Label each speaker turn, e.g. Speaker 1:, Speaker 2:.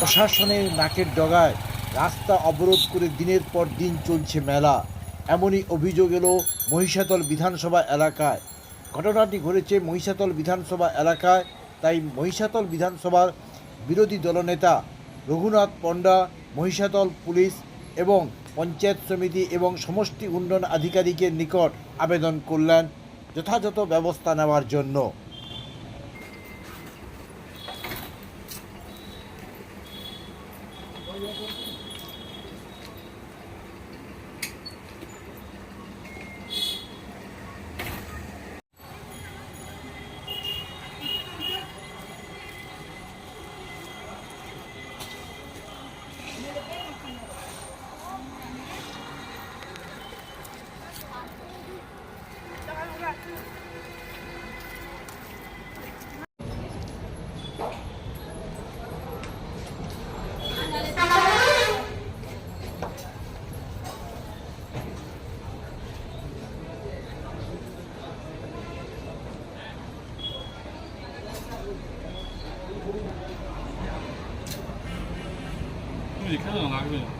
Speaker 1: প্রশাসনের নাকের ডগায় রাস্তা অবরোধ করে দিনের পর দিন চলছে মেলা। এমনই অভিযোগ এলো মহিষাতল বিধানসভা এলাকায়। ঘটনাটি ঘটেছে মহিষাতল বিধানসভা এলাকায়। তাই মহিষাতল বিধানসভার বিরোধী দলনেতা রঘুনাথ পণ্ডা, মহিষাতল পুলিশ এবং পঞ্চায়েত সমিতি এবং সমষ্টি উন্নয়ন আধিকারিকের নিকট আবেদন করলেন। যথাযথ ব্যবস্থা নেওয়ার জন্য। Yeah, thank you.
Speaker 2: 你看上哪个了？